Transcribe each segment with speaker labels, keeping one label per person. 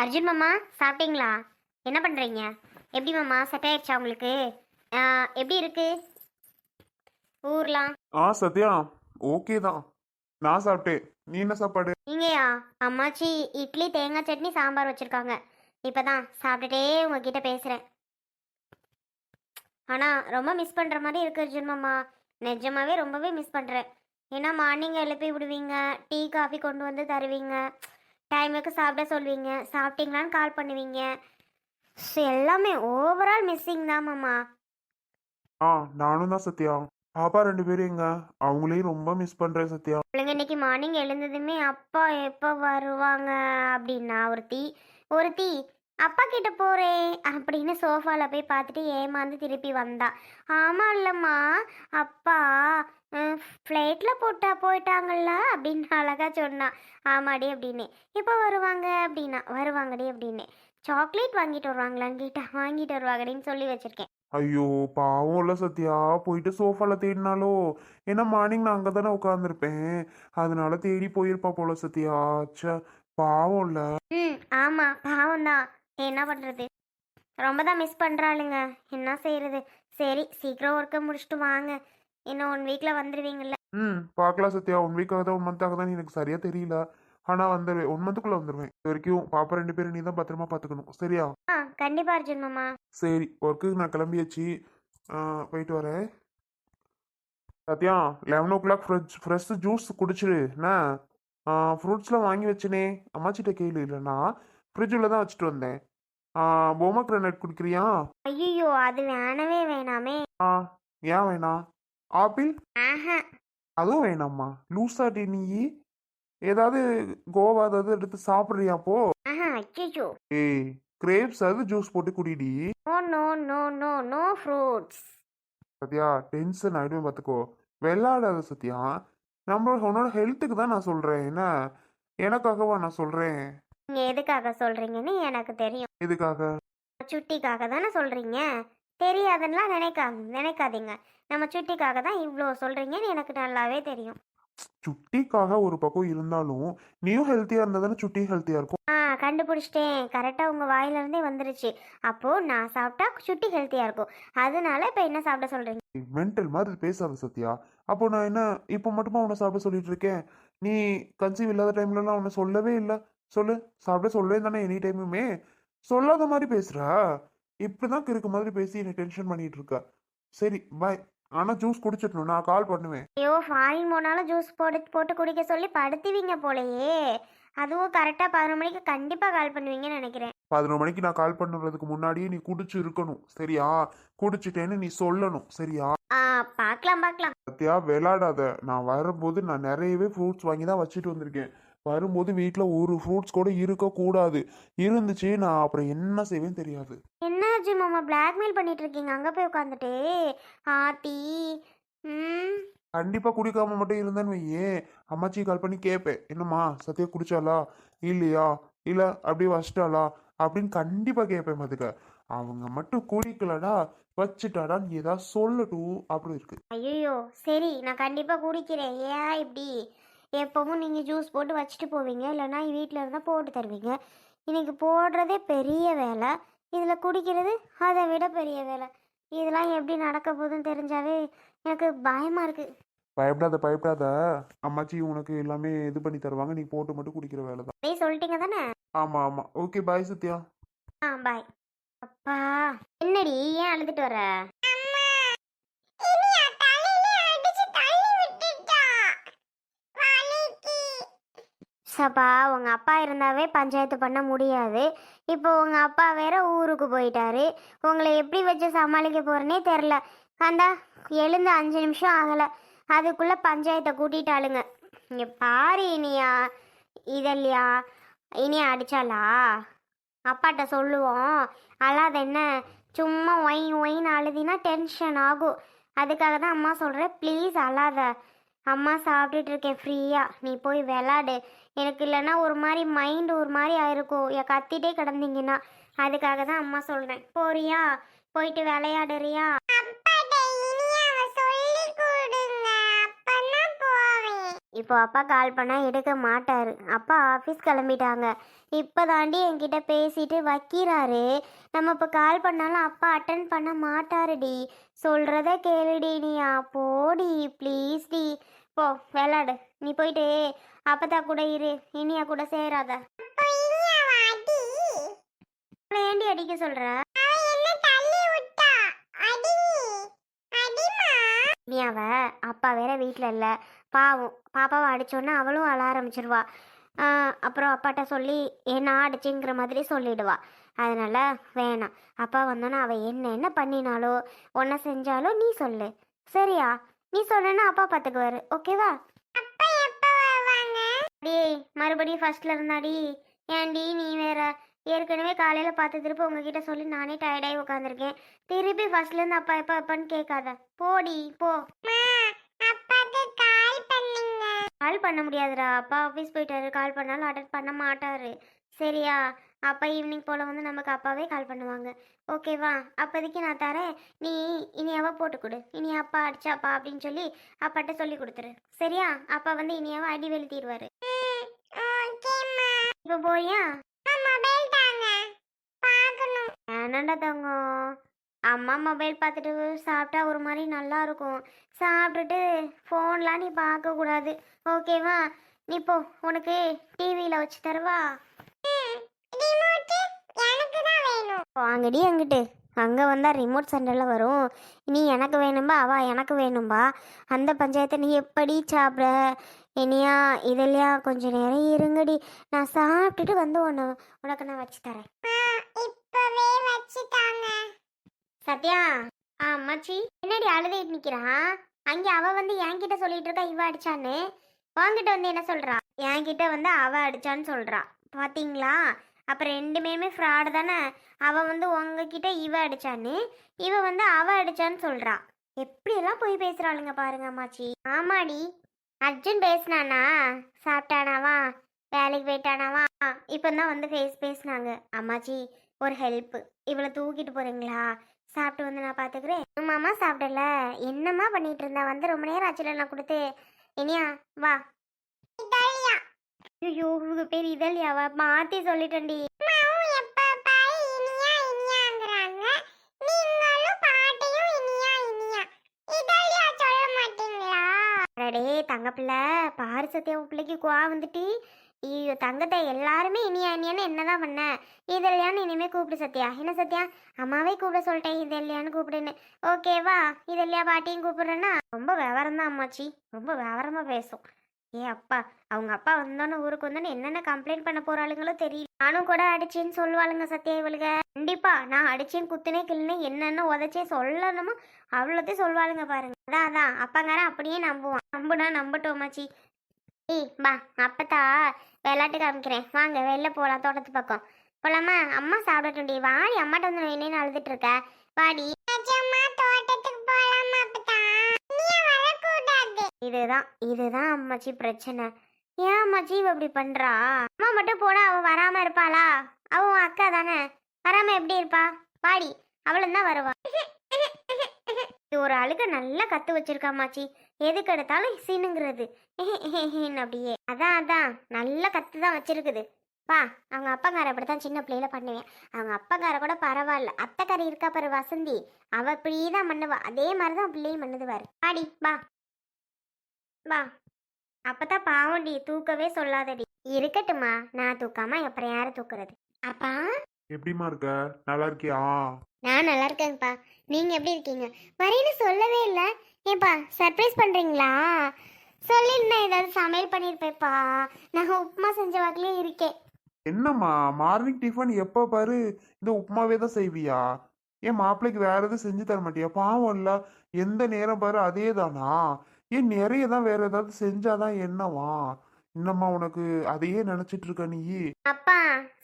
Speaker 1: அர்ஜுன் மாமா சாப்பிட்டீங்களா? என்ன பண்ணுறீங்க எப்படி மாமா செட் ஆயிடுச்சா உங்களுக்கு? எப்படி இருக்கு? ஊர்லாம்?
Speaker 2: ஆ சத்யா ஓகே தான். நான் சாப்பிட்டேன். நீ என்ன சாப்பாடு?
Speaker 1: நீங்கயா? அம்மாச்சி இட்லி தேங்காய் சட்னி சாம்பார் வச்சுருக்காங்க. இப்போ தான் சாப்பிட்டுட்டே உங்ககிட்ட பேசுகிறேன் ஆனால் ரொம்ப மிஸ் பண்ணுற மாதிரி இருக்கு அர்ஜுன் மாமா. நிஜமாவே ரொம்பவே மிஸ் பண்ணுறேன் ஏன்னா மார்னிங் எழுப்பி விடுவீங்க டீ காஃபி கொண்டு வந்து தருவீங்க. டைமுக்கு சாப்பிட சொல்வீங்க. சாப்பிட்டீங்களான்னு கால் பண்ணுவீங்க. ஸோ எல்லாமே ஓவரால் மிஸ்ஸிங் தான் மாமா.
Speaker 2: ஆ நானும் தான் சத்யா. பாப்பா ரெண்டு பேரும் எங்க? அவங்களையும் ரொம்ப மிஸ் பண்றேன் சத்யா.
Speaker 1: பிள்ளைங்க இன்னைக்கு மார்னிங் எழுந்ததுமே அப்பா எப்போ வருவாங்க அப்படின்னா ஒருத்தி ஒருத்தி அப்பா கிட்ட போறேன் அப்படின்னு சோஃபால போய் பார்த்துட்டு ஏமாந்து திருப்பி வந்தா. ஆமா இல்லம்மா அப்பா ஃப்ளைட்டில் போட்டா போயிட்டாங்கல்ல அப்படின்னு அழகா சொன்னா. ஆமாடி அப்படின்னு. எப்போ வருவாங்க அப்படின்னா வருவாங்கடி அப்படின்னு. சாக்லேட் வாங்கிட்டு வருவாங்களான்னு கேட்டா வாங்கிட்டு வருவாங்கடின்னு சொல்லி வச்சிருக்கேன்.
Speaker 2: ஐயோ பாவம் இல்ல சத்யா. போயிட்டு சோஃபால தேடினாலோ? ஏன்னா மார்னிங் நான் அங்கே தானே உட்காந்துருப்பேன் அதனால தேடி போயிருப்பா போல சத்யா. ச்சே பாவம் இல்ல.
Speaker 1: ம் ஆமாம் பாவம்தான் என்ன பண்ணுறது ரொம்ப தான் மிஸ் பண்ணுறாளுங்க என்ன செய்யறது சரி சீக்கிரம் ஒர்க்கை முடிச்சுட்டு வாங்க. இன்னும் ஒன் வீக்கில் வந்துடுவீங்கல்ல
Speaker 2: ம் பார்க்கலாம் சத்யா. ஒன் வீக்காக தான் ஒன் மந்த்தாக தான் எனக்கு சரியா தெரியல. ஆனா வந்துடுவேன் ஒன் மந்த்துக்குள்ள வந்துடுவேன் இது வரைக்கும் பாப்பா ரெண்டு பேரும் நீ தான் பத்திரமா பார்த்துக்கணும் சரியா?
Speaker 1: ஆ கண்டிப்பாக அர்ஜுன் மாமா.
Speaker 2: சரி ஒர்க்குக்கு நான் கிளம்பியாச்சு. ஆ, போயிட்டு வரேன். Sathya eleven o'clock fresh fresh juice குடிச்சிரு. என்ன? ஃப்ரூட்ஸ்லாம் வாங்கி வச்சனே. அம்மாச்சிட்ட கேளு இல்லைன்னா ஃப்ரிட்ஜில் தான் வச்சுட்டு வந்தேன். பொம்மை கிரானைட் குடிக்கிறியா?
Speaker 1: ஐயோ அது வேணவே வேணாமே.
Speaker 2: ஆ ஏன் வேணாம்? ஆப்பிள்?
Speaker 1: ஆஹா.
Speaker 2: அதுவும் வேணாம்மா. லூசாட்டி நீ ஏதாவது கோவா ஏதாவது எடுத்து சாப்பிட்றியா போ? ஏய் கிரேப்ஸ் அது ஜூஸ் போட்டு குடிடி.
Speaker 1: No no no no no fruits.
Speaker 2: Sathya tension ஆகிடுவேன் பார்த்துக்கோ. விளையாடாத சத்யா. நம்ம உன்னோட ஹெல்த்துக்கு தான் நான் சொல்கிறேன் என்ன? எனக்காகவா நான் சொல்கிறேன்
Speaker 1: நீங்கள் எதுக்காக சொல்கிறீங்கன்னு எனக்கு தெரியும்.
Speaker 2: இதுக்காக
Speaker 1: சுட்டிக்காக தானே சொல்கிறீங்க தெரியாதுன்னெலாம் நினைக்காங்க நினைக்காதீங்க. நம்ம சுட்டிக்காக தான் இவ்வளோ சொல்கிறீங்கன்னு எனக்கு நல்லாவே தெரியும்.
Speaker 2: சுட்டிக்காக ஒரு பக்கம் இருந்தாலும் நீயும் ஹெல்த்தியாக இருந்தால் சுட்டி ஹெல்த்தியாக இருக்கும்.
Speaker 1: ஆ கண்டுபிடிச்சிட்டேன். கரெக்டாக உங்கள் வாயிலிருந்தே வந்துருச்சு. அப்போது நான் சாப்பிட்டா சுட்டி ஹெல்த்தியாக இருக்கும். அதனால இப்போ என்ன சாப்பிட சொல்கிறீங்க
Speaker 2: மென்டல் மாதிரி பேசாத சத்யா. அப்போ நான் என்ன இப்போ மட்டுமா உன்னை சாப்பிட சொல்லிட்டு இருக்கேன்? நீ கன்சீவ் இல்லாத டைம்லலாம் உன்னை சொல்லவே இல்லை. சொல்லு. சாப்பிட சொல்லவே தானே எனி டைமுமே சொல்லாத மாதிரி பேசுறா இப்படிதான் கிறுக்கு மாதிரி பேசி என்னை டென்ஷன் பண்ணிட்டு இருக்க சரி பாய் ஆனா ஜூஸ் குடிச்சிடணும். நான் கால் பண்ணுவேன்.
Speaker 1: ஐயோ ஃபாரின் போனாலும் ஜூஸ் போட்டு போட்டு குடிக்க சொல்லி படுத்துவீங்க போலயே. அதுவும் கரெக்டாக பதினொரு மணிக்கு கண்டிப்பாக கால் பண்ணுவீங்கன்னு நினைக்கிறேன்.
Speaker 2: பதினொரு மணிக்கு நான் கால் பண்ணுறதுக்கு முன்னாடியே நீ குடிச்சு இருக்கணும் சரியா? குடிச்சிட்டேன்னு நீ சொல்லணும். சரியா?
Speaker 1: ஆ பார்க்கலாம் பார்க்கலாம்
Speaker 2: சத்யா விளாடாத நான் வரும்போது நான் நிறையவே ஃப்ரூட்ஸ் வாங்கி தான் வச்சுட்டு வந்திருக்கேன். வரும்போது வீட்டில் ஒரு ஃப்ரூட்ஸ் கூட இருக்கக்கூடாது. இருந்துச்சு நான் அப்புறம் என்ன செய்வேன்னு தெரியாது.
Speaker 1: என்னாச்சு மாமா? பிளாக்மெயில் பண்ணிட்டு இருக்கீங்க அங்கே போய் உட்காந்துட்டு ஆத்தி ம்?
Speaker 2: கண்டிப்பாக குடிக்காம மட்டும் இருந்தேன்னு வையே. அம்மாச்சி கால் பண்ணி கேட்பேன் என்னம்மா சத்யா குடிச்சாளா? இல்லையா? இல்லை அப்படியே வச்சிட்டாளா? அப்படின்னு கண்டிப்பாக கேட்பேன் பார்த்துக்க அவங்க மட்டும் குடிக்கலடா வச்சுட்டாடான்னு ஏதாவது சொல்லட்டும். அப்படி இருக்கு.
Speaker 1: ஐயோ சரி நான் கண்டிப்பாக குடிக்கிறேன். ஏன் இப்படி? எப்பவும் நீங்கள் ஜூஸ் போட்டு வச்சுட்டு போவீங்க. இல்லைன்னா வீட்டில் இருந்தால் போட்டு தருவீங்க. இன்னைக்கு போடுறதே பெரிய வேலை. இதில் குடிக்கிறது அதை விட பெரிய வேலை. இதெல்லாம் எப்படி நடக்க போகுதுன்னு தெரிஞ்சாவே எனக்கு பயமாக இருக்குது
Speaker 2: பயப்படாத பயப்படாத. அம்மாச்சி உனக்கு எல்லாமே இது பண்ணி தருவாங்க. நீ போட்டு மட்டும் குடிக்கிற வேலை தான்.
Speaker 1: அதே சொல்லிட்டீங்க தானே?
Speaker 2: ஆமாம் ஆமாம் ஓகே பாய் சத்யா.
Speaker 1: ஆ பாய் அப்பா என்னடி ஏன் அழுதுட்டு வர? சப்பா உங்கள் அப்பா இருந்தாவே பஞ்சாயத்து பண்ண முடியாது. இப்போ உங்கள் அப்பா வேற ஊருக்கு போயிட்டாரு. உங்களை எப்படி வச்சு சமாளிக்க போறேனே தெரில கந்தா எழுந்து அஞ்சு நிமிஷம் ஆகலை. அதுக்குள்ளே பஞ்சாயத்தை கூட்டிட்டாளுங்க. இங்கே பாரு இனியா இதல்லையா இனியா அடிச்சாளா? அப்பாட்ட சொல்லுவோம். அல்லாத என்ன? சும்மா ஒயின் ஒயின் அழுதினா டென்ஷன் ஆகும். அதுக்காக தான் அம்மா சொல்கிறேன் ப்ளீஸ் அழாத. அம்மா சாப்பிட்டுட்டு இருக்கேன் ஃப்ரீயாக நீ போய் விளாடு எனக்கு இல்லைன்னா ஒரு மாதிரி மைண்டு ஒரு மாதிரி ஆயிருக்கும். என் கத்திட்டே கிடந்தீங்கன்னா. அதுக்காக தான் அம்மா சொல்கிறேன் போறியா? போயிட்டு விளையாடுறியா? இப்போ அப்பா கால் பண்ணால் எடுக்க மாட்டாரு. அப்பா ஆஃபீஸ் கிளம்பிட்டாங்க. இப்போ தாண்டி என்கிட்ட பேசிட்டு வைக்கிறாரு. நம்ம இப்போ கால் பண்ணாலும் அப்பா அட்டன் பண்ண மாட்டாருடி. சொல்கிறத கேளுடி நீயா. போடி ப்ளீஸ் டி. போ விளாடு. நீ போயிட்டு அப்பத்தா கூட இரு. இனியா கூட சேராத. ஏண்டி அடிக்க சொல்ற? நீ அவ அப்பா வேற வீட்டில் இல்லை. பாவம். பாப்பாவை அடிச்சோன்னா அவளும் அழ ஆரம்பிச்சிருவா. அப்புறம் அப்பாட்ட சொல்லி என்ன அடிச்சுங்கிற மாதிரி சொல்லிடுவா. அதனால வேணாம். அப்பா வந்தோன்னா அவள் என்ன என்ன பண்ணினாலோ ஒன்றை செஞ்சாலோ நீ சொல்லு. சரியா? நீ சொன்னா அப்பா பார்த்துக்குவாரு ஓகேவா டேய் மறுபடியும் ஃபர்ஸ்ட்ல இருந்தாடி. ஏன்டி நீ வேற ஏற்கனவே காலையில பார்த்து திருப்பி உங்ககிட்ட சொல்லி நானே டயர்டாகி உட்காந்துருக்கேன் திருப்பி ஃபர்ஸ்ட்ல இருந்து அப்பா எப்பா எப்பான்னு கேட்காத. போடி போ. கால் பண்ண முடியாதுடா. அப்பா ஆஃபீஸ் போயிட்டாரு. கால் பண்ணாலும் அட்டன் பண்ண மாட்டாரு. சரியா? அப்பா ஈவினிங் போல் வந்து நமக்கு அப்பாவே கால் பண்ணுவாங்க. ஓகேவா அப்போதைக்கு நான் தரேன். நீ இனியாவா போட்டு கொடு. இனி அப்பா அடிச்சாப்பா அப்படின்னு சொல்லி அப்பாட்ட சொல்லி கொடுத்துரு. சரியா? அப்பா வந்து இனியாவா அடி வெளுத்திடுவாரு இப்போ போறியா? வேணாண்டா தங்கம்? அம்மா மொபைல் பார்த்துட்டு சாப்பிட்டா ஒரு மாதிரி நல்லா இருக்கும். சாப்பிட்டுட்டு ஃபோன்லாம் நீ பார்க்கக்கூடாது ஓகேவா நீ போ. உனக்கு டிவியில் வச்சு தரவா? வாங்கடி அங்கிட்டு அங்கே வந்தால் ரிமோட் சென்டரில் வரும். நீ எனக்கு வேணும்பா அவ எனக்கு வேணும்பா. அந்த பஞ்சாயத்தை நீ எப்படி சாப்பிட? இனியா இதெல்லாம் கொஞ்ச நேரம் இருங்கடி. நான் சாப்பிட்டுட்டு வந்து உன்னை உனக்கு நான் வச்சு தரேன்.
Speaker 3: இப்பவே வச்சுட்டாங்க.
Speaker 1: சத்யா ஆ அம்மாச்சி. என்னடி அழுதுட்டு நிக்கிறான் அங்கே அவ வந்து என்கிட்ட சொல்லிட்டு இருக்கா இவ அடிச்சான்னு. உன்கிட்ட வந்து என்ன சொல்றா? என்கிட்ட வந்து அவ அடிச்சான்னு சொல்றா. பாத்தீங்களா? அப்போ ரெண்டுமே ஃப்ராடு தானே? அவள் வந்து உங்ககிட்ட இவ அடிச்சான்னு இவ வந்து அவ அடிச்சான்னு சொல்றா. எப்படியெல்லாம் போய் பேசுகிறாளுங்க பாருங்க அம்மாச்சி. ஆமாடி. அர்ஜுன் பேசினானா? சாப்பிட்டானாவா? வேலைக்கு போயிட்டானாவா? இப்போ தான் வந்து ஃபேஸ் பேசினாங்க. அம்மாச்சி ஒரு ஹெல்ப் இவளை தூக்கிட்டு போகிறீங்களா சாப்பிட்டு வந்து நான் பார்த்துக்கிறேன் மாமா சாப்பிடல. என்னம்மா பண்ணிகிட்டு இருந்தா? வந்து ரொம்ப நேரம் ஆச்சுல நான் கொடுத்து இனியா வா. ஐயோ இவங்க பேர் இதழியாவா மாத்தி சொல்லிட்டேன்டி. அடடே தங்க பிள்ளை பாரு சத்யா உன் பிள்ளைக்கு குவா வந்துட்டு. ஐயோ தங்கத்தை எல்லாருமே இனியா இனியான்னு என்னதான் பண்ண? இதெல்லையான்னு இனிமே கூப்பிடு சத்யா. என்ன சத்யா? அம்மாவே கூப்பிட சொல்லிட்டேன் இதெல்லையான்னு கூப்பிடுன்னு. ஓகேவா இதெல்லையா பாட்டியும் கூப்பிடுறேன்னா? ரொம்ப விவரம் தான் அம்மாச்சி. ரொம்ப விவரமா பேசும். ஏ அப்பா அவங்க அப்பா வந்தோன்னே ஊருக்கு வந்தோன்னு என்னென்ன கம்ப்ளைண்ட் பண்ண போறாளுங்களோ தெரியல. நானும் கூட அடிச்சேன்னு சொல்லுவாளுங்க சத்யா இவளுக. கண்டிப்பா நான் அடிச்சேன் குத்துனே கிள்னே என்னென்ன உதச்சே சொல்லணுமோ அவ்வளோத்தையும் சொல்லுவாளுங்க பாருங்க. அதான் அதான். அப்பங்காரன் அப்படியே நம்புவான். நம்புனா நம்பட்டோமாச்சி ஏய் பா அப்பத்தா விளையாட்டு காமிக்கிறேன். வாங்க வெளில போகலாம் தோட்டத்து பக்கம். போலாமா? அம்மா சாப்பிடட்டும்டி. வாடி அம்மாட்ட வந்து என்னன்னு அழுதுட்டு இருக்க? வாடி. இதுதான் இதுதான் அம்மாச்சி பிரச்சனை. ஏன் அம்மாச்சி இவ இப்படி பண்றா? அம்மா மட்டும் போனா அவ வராம இருப்பாளா? அவ உன் அக்கா தானே? வராம எப்படி இருப்பா? பாடி அவளும் தான் வருவா. இது ஒரு அழுக நல்லா கத்து வச்சிருக்கா அம்மாச்சி. எதுக்கு எடுத்தாலும் சீனுங்கிறது அப்படியே. அதான் அதான். நல்ல கத்து தான் வச்சிருக்குது. வா அவங்க அப்பங்கார அப்படித்தான் சின்ன பிள்ளையில பண்ணுவேன். அவங்க அப்பங்கார கூட பரவாயில்ல. அத்தைக்காரி இருக்கா பாரு வசந்தி. அவ இப்படியே தான் பண்ணுவா. அதே மாதிரி தான் பிள்ளையும் பண்ணுதுவாரு பாரு. வாடி வா. வா. அப்பதான் பாவண்டி தூக்கவே சொல்லாதடி. இருக்கட்டுமா நான் தூக்காம அப்புறம் யாரை தூக்குறது? அப்பா?
Speaker 2: எப்படிம்மா இருக்க? நல்லா இருக்கியா?
Speaker 1: நான் நல்லா இருக்கேன்ப்பா. நீங்க எப்படி இருக்கீங்க? வரேன்னு சொல்லவே இல்லை. ஏப்பா சர்ப்ரைஸ் பண்றீங்களா? சொல்லியிருந்தேன் ஏதாவது சமையல் பண்ணியிருப்பேப்பா நான் உப்புமா செஞ்ச வகையிலே இருக்கேன்.
Speaker 2: என்னம்மா மார்னிங் டிஃபன் எப்போ பாரு? இந்த உப்புமாவே தான் செய்வியா? ஏன் மாப்பிள்ளைக்கு வேற எதுவும் செஞ்சு தர மாட்டியா பாவம் இல்ல. எந்த நேரம் பாரு அதே தானா ஏன் நிறைய தான் வேற ஏதாவது செஞ்சாதான் என்னவா? என்னம்மா உனக்கு அதையே நினைச்சிட்டு இருக்க நீ?
Speaker 1: அப்பா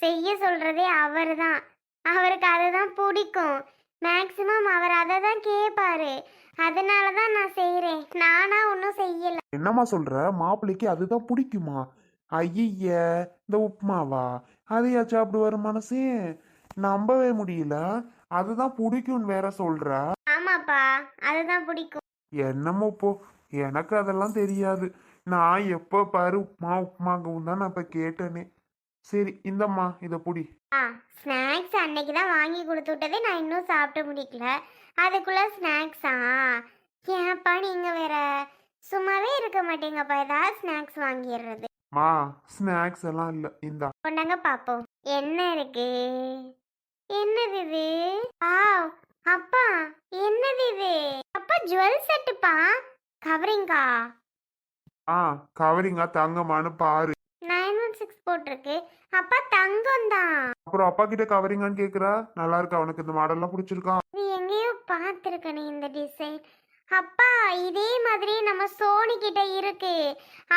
Speaker 1: செய்ய சொல்றதே அவர் தான். அவருக்கு அதுதான் பிடிக்கும். மேக்சிமம் அவர் அதை தான் கேட்பாரு அதனால தான் நான் செய்கிறேன் நானா ஒன்றும் செய்யல.
Speaker 2: என்னம்மா சொல்ற? மாப்பிள்ளைக்கு அதுதான் பிடிக்குமா? ஐய இந்த உப்புமாவா? அதையா சாப்பிடுவாரு மனசே? நம்பவே முடியல. அதுதான் பிடிக்கும்னு வேற சொல்ற?
Speaker 1: ஆமாப்பா அதுதான் பிடிக்கும்.
Speaker 2: என்னமோ போ எனக்கு அதெல்லாம் தெரியாது. நான் எப்போ பாரு உப்மா உப்மாங்கவும் தான் நான் இப்போ கேட்டேனே. சரி இந்தம்மா இதை புடி.
Speaker 1: ஆ ஸ்நாக்ஸ் அன்னைக்கு தான் வாங்கி கொடுத்து விட்டதே நான் இன்னும் சாப்பிட்டு முடிக்கல. அதுக்குள்ள ஸ்நாக்ஸா? ஏன்ப்பா நீங்கள் வேற? சும்மாவே இருக்க மாட்டீங்கப்பா ஏதாவது ஸ்நாக்ஸ் வாங்கிடுறது.
Speaker 2: மா ஸ்நாக்ஸ் எல்லாம் இல்லை இந்தா.
Speaker 1: கொண்டாங்க பாப்போம். என்ன இருக்கு? என்னது இது? ஆ அப்பா என்னது இது? அப்பா ஜுவல் செட்டுப்பா. கவரிங்கா?
Speaker 2: ஆ கவரிங்கா தங்கமான்னு பாரு.
Speaker 1: நைன் ஒன் சிக்ஸ் போட்டிருக்கு. அப்பா தங்கம் தான்.
Speaker 2: அப்புறம் அப்பா கிட்ட கவரிங்கான்னு கேக்குறா? நல்லா இருக்கு? அவனுக்கு இந்த மாடல்லாம் பிடிச்சிருக்கா?
Speaker 1: இது எங்கேயோ பார்த்துருக்கனே இந்த டிசைன் அப்பா இதே மாதிரி நம்ம சோனி கிட்ட இருக்கு.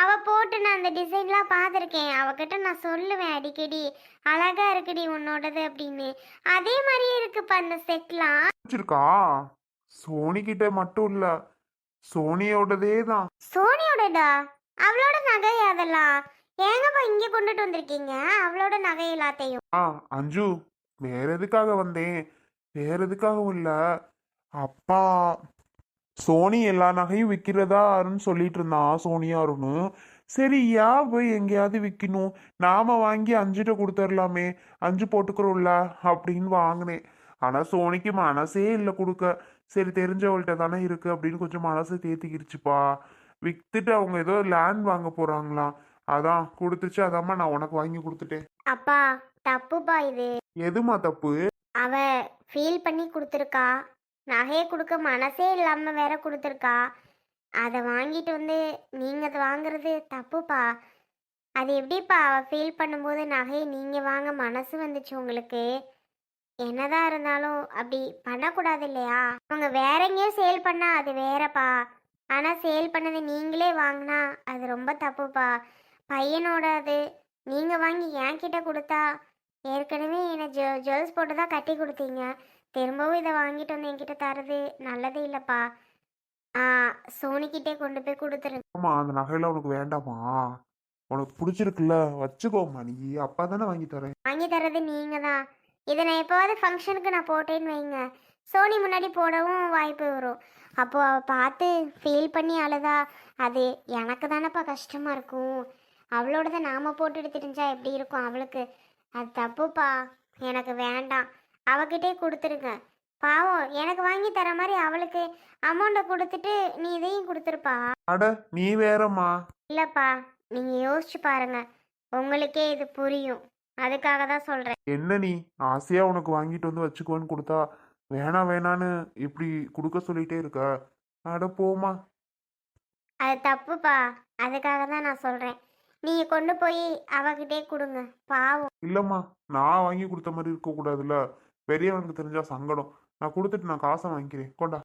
Speaker 1: அவ போட்டு நான் அந்த டிசைன்லாம் பார்த்துருக்கேன். அவகிட்ட நான் சொல்லுவேன் அடிக்கடி. அழகா இருக்குடி உன்னோடது அப்படின்னு. அதே மாதிரியே இருக்குப்பா அந்த செட்லாம்
Speaker 2: பிடிச்சிருக்கா? சோனி கிட்ட மட்டும் இல்ல. சோனியோடதே தான்
Speaker 1: சோனியோடதா? அவளோட நகை அதெல்லாம்? ஏங்கப்பா இங்கே கொண்டுட்டு வந்திருக்கீங்க? அவளோட நகை எல்லாத்தையும்.
Speaker 2: ஆ அஞ்சு. வேற எதுக்காக வந்தேன்? வேற எதுக்காகவும் இல்ல. அப்பா சோனி எல்லா நகையும் விற்கிறதாருன்னு சொல்லிட்டு இருந்தான் சோனியா அருண். சரி ஏன் போய் எங்கேயாவது விற்கணும் நாம வாங்கி அஞ்சுட்ட கொடுத்துர்லாமே. அஞ்சு போட்டுக்கிறோம்ல அப்படின்னு வாங்கினேன். ஆனா சோனிக்கு மனசே இல்லை கொடுக்க. சரி தெரிஞ்சவள்கிட்ட தானே இருக்கு அப்படின்னு கொஞ்சம் மனசு தேத்திக்கிருச்சுப்பா. வித்துட்டு அவங்க ஏதோ லேண்ட் வாங்க போறாங்களாம். அதான் கொடுத்துச்சு அதாம்மா நான் உனக்கு வாங்கி கொடுத்துட்டேன்.
Speaker 1: அப்பா தப்புப்பா இது.
Speaker 2: எதுமா தப்பு?
Speaker 1: அவ ஃபீல் பண்ணி கொடுத்துருக்கா. நகையை கொடுக்க மனசே இல்லாமல் வேற கொடுத்துருக்கா. அதை வாங்கிட்டு வந்து நீங்கள் அதை வாங்குறது தப்புப்பா. அது எப்படிப்பா அவ ஃபீல் பண்ணும்போது நகையை நீங்கள் வாங்க மனசு வந்துச்சு உங்களுக்கு? என்னதான் இருந்தாலும் அப்படி பண்ணக்கூடாது இல்லையா அவங்க வேற எங்கேயோ சேல் பண்ணா அது வேறப்பா. ஆனால் சேல் பண்ணது நீங்களே வாங்கினா அது ரொம்ப தப்புப்பா. பையனோட அது நீங்கள் வாங்கி என்கிட்ட கொடுத்தா ஏற்கனவே என்னை ஜுவ ஜுவல்ஸ் போட்டு தான் கட்டி கொடுத்தீங்க. திரும்பவும் இதை வாங்கிட்டு வந்து என்கிட்ட தரது நல்லதே இல்லைப்பா. ஆ சோனிக்கிட்டே கொண்டு போய் கொடுத்துருங்க.
Speaker 2: ஆமா அந்த நகையெல்லாம் உனக்கு வேண்டாமா? உனக்கு பிடிச்சிருக்குல்ல வச்சுக்கோமா நீ. அப்பா தானே வாங்கி தரேன்.
Speaker 1: வாங்கி தரது நீங்கள் தான் இதை நான் எப்போவாது ஃபங்க்ஷனுக்கு நான் போட்டேன்னு வைங்க. சோனி முன்னாடி போடவும் வாய்ப்பு வரும். அப்போது அவள் பார்த்து ஃபீல் பண்ணி அழுதா அது எனக்கு தானேப்பா கஷ்டமாக இருக்கும். அவளோடத நாம் போட்டுட்டு தெரிஞ்சா எப்படி இருக்கும் அவளுக்கு? அது தப்புப்பா. எனக்கு வேண்டாம். அவகிட்டே கொடுத்துருங்க. பாவம் எனக்கு வாங்கி தர மாதிரி அவளுக்கு அமௌண்ட்டை கொடுத்துட்டு நீ இதையும் கொடுத்துருப்பா.
Speaker 2: அட நீ வேறம்மா.
Speaker 1: இல்லைப்பா நீங்கள் யோசிச்சு பாருங்க. உங்களுக்கே இது புரியும். அதுக்காக தான் சொல்கிறேன்
Speaker 2: என்ன நீ? ஆசையா உனக்கு வாங்கிட்டு வந்து வச்சுக்கோன்னு கொடுத்தா வேணாம் வேணான்னு இப்படி கொடுக்க சொல்லிட்டே இருக்க. அட போமா
Speaker 1: அது தப்புப்பா. அதுக்காக தான் நான் சொல்கிறேன் நீங்கள் கொண்டு போய் அவகிட்டே கொடுங்க. பாவம்.
Speaker 2: இல்லம்மா. நான் வாங்கி கொடுத்த மாதிரி இருக்க கூடாதுல்ல பெரியவனுக்கு தெரிஞ்சா சங்கடம். நான் கொடுத்துட்டு நான் காசை வாங்கிக்கிறேன். கொண்டா.